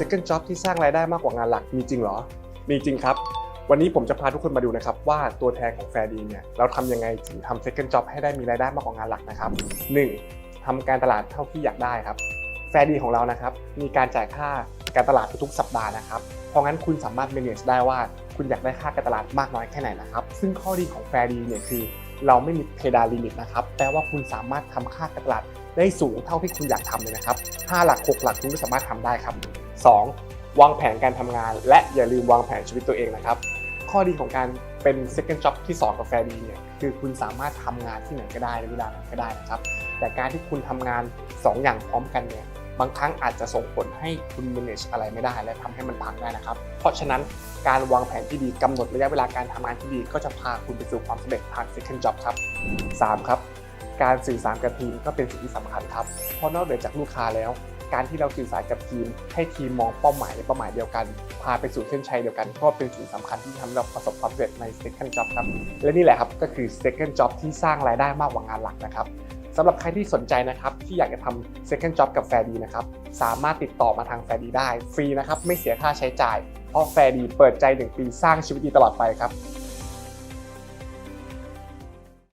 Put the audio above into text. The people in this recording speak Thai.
second job ที่สร้างรายได้มากกว่างานหลักมีจริงเหรอ มีจริงครับ วันนี้ผมจะพาทุกคนมาดูนะครับว่าตัวแทนของแฟร์ดีเนี่ยเราทำยังไงถึงทำ second job ให้ได้มีรายได้มากกว่างานหลักนะครับ 1. ทำการตลาดเท่าที่อยากได้ครับแฟร์ดีของเรานะครับมีการจ่ายค่าการตลาดทุกๆสัปดาห์นะครับเพราะงั้นคุณสามารถ manage ได้ว่าคุณอยากได้ค่าการตลาดมากน้อยแค่ไหนนะครับ ซึ่งข้อดีของแฟร์ดีเนี่ยคือเราไม่มีเพดานลิมิตนะครับแปลว่าคุณสามารถทำค่าการตลาดได้สูงเท่าที่คุณอยากทำเลยนะครับ 5 หลัก 6 หลักคุณก็สามารถทำได้ครับ 2. วางแผนการทำงาน และอย่าลืมวางแผนชีวิตตัวเองนะครับ ข้อดีของการเป็น second job ที่2กับแฟดีเนี่ยคือคุณสามารถทำงานที่ไหนก็ได้ในเวลาไหนก็ได้นะครับ แต่การที่คุณทำงาน 2 อย่างพร้อมกันเนี่ยบางครั้งอาจจะส่งผลให้คุณ manage อะไรไม่ได้ และทำให้มันพังได้นะครับ เพราะฉะนั้นการวางแผนที่ดีกำหนดระยะเวลาการทำงานที่ดี ก็จะพาคุณไปสู่ความสำเร็จทาง second job ครับ 3. ครับ การสื่อสารกับทีมก็เป็นสิ่งที่สำคัญครับ เพราะนอกเหนือจากลูกค้าแล้ว การที่เราสื่อสารกับทีม ให้ทีมมองเป้าหมายในเป้าหมายเดียวกัน พาไปสู่เส้นชัยเดียวกัน ก็เป็นสิ่งสำคัญที่ทำให้เราประสบความสำเร็จใน second job ครับ และนี่แหละครับก็คือ second job ที่สร้างรายได้มากกว่างานหลักนะครับสำหรับใครที่สนใจนะครับที่อยากจะทำ second job กับแฟร์ดีนะครับสามารถติดต่อมาทางแฟร์ดีได้ ฟรีนะครับไม่เสียค่าใช้จ่ายเพราะแฟร์ดีเปิดใจ1ปีสร้างชีวิตดีตลอดไปครับ